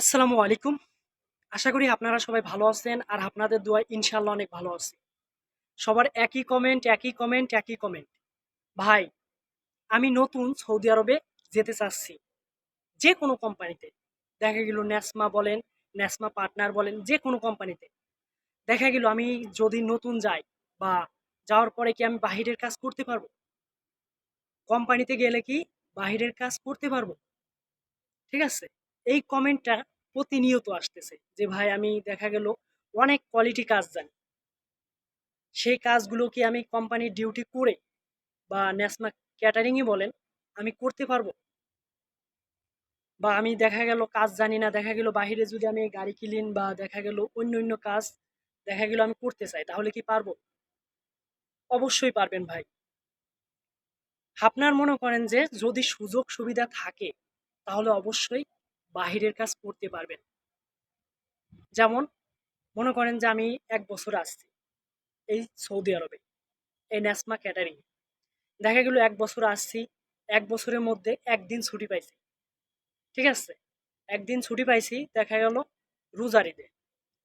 আসসালামু আলাইকুম। আশা করি আপনারা সবাই ভালো আছেন আর আপনাদের দোয়ায় ইনশাল্লাহ অনেক ভালো আছে। সবার একই কমেন্ট একই কমেন্ট একই কমেন্ট ভাই, আমি নতুন সৌদি আরবে যেতে চাচ্ছি। যে কোনো কোম্পানিতে। দেখা গেল ন্যাসমা বলেন, ন্যাসমা পার্টনার বলেন যে কোনো কোম্পানিতে। দেখা গেল আমি যদি নতুন যাই বা যাওয়ার পরে কি আমি বাহিরের কাজ করতে পারব? কোম্পানিতে গেলে কি বাহিরের কাজ করতে পারব? ঠিক আছে? এই কমেন্টটা প্রতিনিয়ত আসতেছে যে, ভাই, আমি দেখা গেল অনেক কোয়ালিটি কাজ জানি। সেই কাজগুলো কি আমি কোম্পানির ডিউটি করে বা ন্যাসমা ক্যাটারিংই বলেন, আমি করতে পারব? বা, আমি দেখা গেল কাজ জানি না, দেখা গেল বাহিরে যদি আমি গাড়ি কিলিন বা দেখা গেল অন্য অন্য কাজ দেখা গেল আমি করতে চাই, তাহলে কি পারব? অবশ্যই পারবেন ভাই। আপনার মনে করেন যে, যদি সুযোগ সুবিধা থাকে, তাহলে অবশ্যই বাহিরের কাজ করতে পারবেন। যেমন, মনে করেন যে আমি এক বছর আসছি এই সৌদি আরবে, এই ন্যাসমা ক্যাটারিং দেখা গেল এক বছর আসছি, এক বছরের মধ্যে একদিন ছুটি পাইছি। ঠিক আছে? একদিন ছুটি পাইছি, দেখা গেল রোজারিতে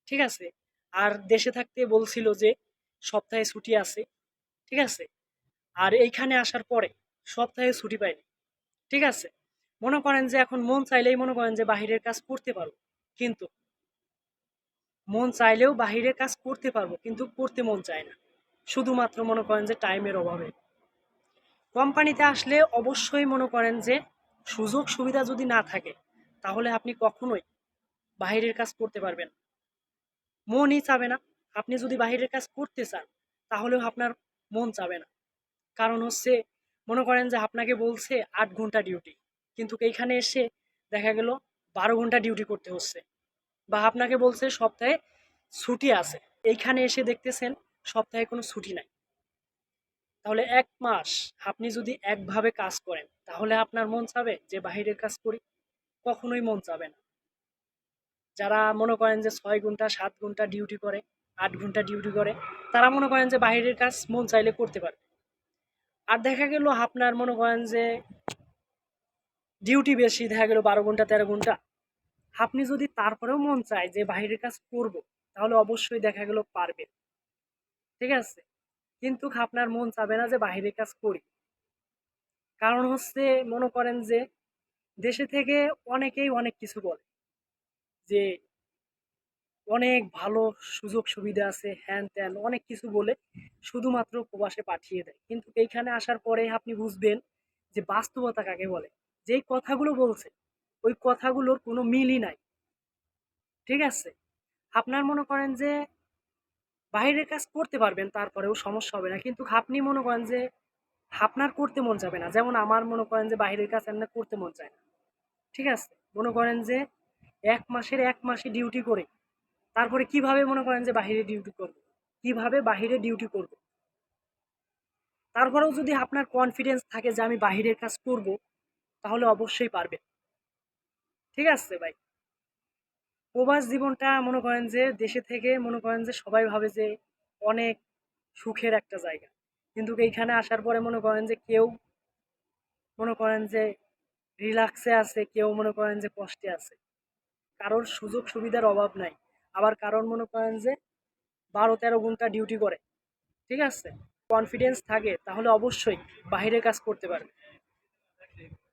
ঠিক আছে? আর দেশে থাকতে বলছিল যে সপ্তাহে ছুটি আছে। ঠিক আছে? আর এইখানে আসার পরে সপ্তাহে ছুটি পাইনি। ঠিক আছে? মনে করেন যে এখন মন চাইলেই মনে করেন যে বাহিরের কাজ করতে পারব। কিন্তু মন চাইলেও বাহিরের কাজ করতে পারব, কিন্তু করতে মন চায় না। শুধুমাত্র মনে করেন যে টাইমের অভাবে। কোম্পানিতে আসলে অবশ্যই মনে করেন যে সুযোগ সুবিধা যদি না থাকে, তাহলে আপনি কখনোই বাহিরের কাজ করতে পারবেন মনই চাবে না। আপনি যদি বাহিরের কাজ করতে চান, তাহলেও আপনার মন চাবে না। কারণ হচ্ছে মনে করেন যে আপনাকে বলছে আট ঘণ্টা ডিউটি। কিন্তু এইখানে এসে দেখা গেল বারো ঘণ্টা ডিউটি করতে হচ্ছে। বা আপনাকে বলছে সপ্তাহে ছুটি আছে। এইখানে এসে দেখতেছেন সপ্তাহে কোনো ছুটি নাই। তাহলে এক মাস আপনি যদি একভাবে কাজ করেন, তাহলে আপনার মন চাবে যে বাহিরের কাজ করি? কখনোই মন চাবে না। যারা মনে করেন যে ছয় ঘণ্টা, সাত ঘণ্টা ডিউটি করে, আট ঘণ্টা ডিউটি করে, তারা মনে করেন যে বাহিরের কাজ মন চাইলে করতে পারে আর দেখা গেল আপনার মনে করেন যে ডিউটি বেশি, দেখা গেল বারো ঘণ্টা, তেরো ঘণ্টা। আপনি যদি তারপরেও মন চায় যে বাইরের কাজ করব, তাহলে অবশ্যই দেখা গেল পারবেন। ঠিক আছে? কিন্তু আপনার মন চাবে না যে বাইরের কাজ করি। কারণ হচ্ছে মনে করেন যে দেশে থেকে অনেকেই অনেক কিছু বলে। যে অনেক ভালো সুযোগ সুবিধা আছে, হ্যান ত্যান, অনেক কিছু বলে শুধুমাত্র প্রবাসে পাঠিয়ে দেয়। কিন্তু এইখানে আসার পরে আপনি বুঝবেন যে বাস্তবতা কাকে বলে? যেই কথাগুলো বলছে, ওই কথাগুলোর কোনো মিলই নাই। ঠিক আছে? আপনার মনে করেন যে, বাইরের কাজ করতে পারবেন, তারপরেও সমস্যা হবে না। কিন্তু আপনি মনে করেন যে, আপনার করতে মন যাবে না। যেমন আমার মনে করেন যে, বাইরের কাজ এমনি করতে মন চায় না। ঠিক আছে? মনে করেন যে, এক মাসের এক মাসে ডিউটি করে, তারপরে কীভাবে মনে করেন যে বাহিরে ডিউটি করব? কীভাবে বাহিরে ডিউটি করব? তারপরেও যদি আপনার কনফিডেন্স থাকে যে, আমি বাহিরের কাজ করব তাহলে অবশ্যই পারবেন ঠিক আছে ভাই? প্রবাস জীবনটা মনে করেন যে, দেশে থেকে মনে করেন যে, সবাই ভাবে যে, অনেক সুখের একটা জায়গা। কিন্তু এইখানে আসার পরে মনে করেন যে, কেউ মনে করেন যে রিল্যাক্সে আছে, কেউ মনে করেন যে, কষ্টে আছে। কারোর সুযোগ সুবিধার অভাব নাই। আবার কারণ মনে করেন যে, বারো তেরো ঘণ্টা ডিউটি করে। ঠিক আছে? কনফিডেন্স থাকে, তাহলে অবশ্যই বাইরে কাজ করতে পারবে।